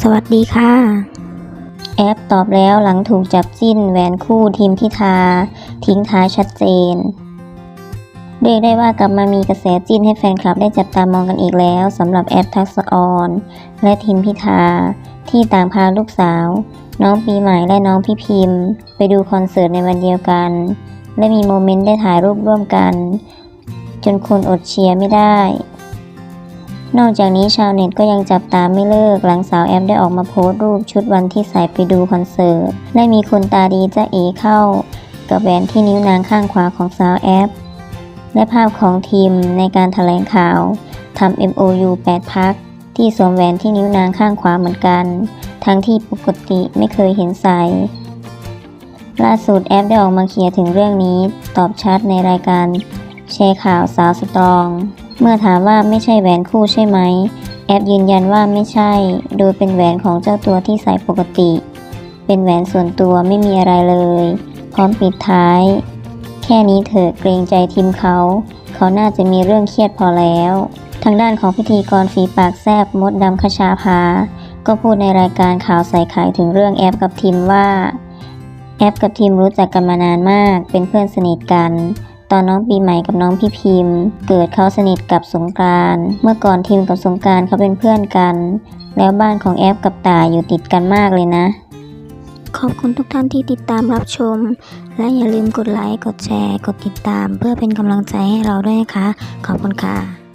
สวัสดีค่ะ แอปตอบแล้วหลังถูกจับจิ้นแหวนคู่ทีมพิธา ทิ้งท้ายชัดเจน เรียกได้ว่ากลับมามีกระแสจิ้นให้แฟนคลับได้จับตามองกันอีกแล้วสำหรับแอปทักษออนและทีมพิธา ที่ต่างพาลูกสาว น้องปีใหม่และน้องพี่พิมพ์ ไปดูคอนเสิร์ตในวันเดียวกัน และมีโมเมนต์ได้ถ่ายรูปร่วมกัน จนคนอดเชียร์ไม่ได้ นอกจากนี้ชาวเน็ตก็ยังจับตามไม่เลิก หลังสาวแอปได้ออกมาโพสต์รูปชุดวันที่ใส่ไปดูคอนเสิร์ตและมีคนตาดีจะเอเข้า กับแหวนที่นิ้วนางข้างขวาของสาวแอป และภาพของทีมในการถแถลงข่าวทำ MOU 8 พัก ที่สวมแหวนที่นิ้วนางข้างขวาเหมือนกัน ทั้งที่ปกติไม่เคยเห็นใส่ล่าสุดแอปได้ออกมาเคลียร์ถึงเรื่องนี้ ตอบชัดในรายการแชร์ข่าวสาวสตรอง เมื่อถามว่าไม่ใช่แหวนคู่ใช่ไหม แอปยืนยันว่าไม่ใช่ โดยเป็นแหวนของเจ้าตัวที่ใส่ปกติ เป็นแหวนส่วนตัวไม่มีอะไรเลย พร้อมปิดท้าย แค่นี้เถอะเกรงใจทีมเขา เขาน่าจะมีเรื่องเครียดพอแล้ว ทางด้านของพิธีกรฝีปากแซบมดดำคชาภา ก็พูดในรายการข่าวใส่ไข่ถึงเรื่องแอปกับทีมว่า แอปกับทีมรู้จักกันมานานมาก เป็นเพื่อนสนิทกัน ตอนน้องปีใหม่กับน้องพี่พิมพ์ เกิดเขาสนิทกับสงกรานเมื่อก่อนทีมกับสงกรานเขาเป็นเพื่อนกัน แล้วบ้านของแอฟกับตาอยู่ติดกันมากเลยนะ ขอบคุณทุกท่านที่ติดตามรับชม และอย่าลืมกดไลค์ กดแชร์ กดติดตาม เพื่อเป็นกำลังใจให้เราด้วยนะคะ ขอบคุณค่ะ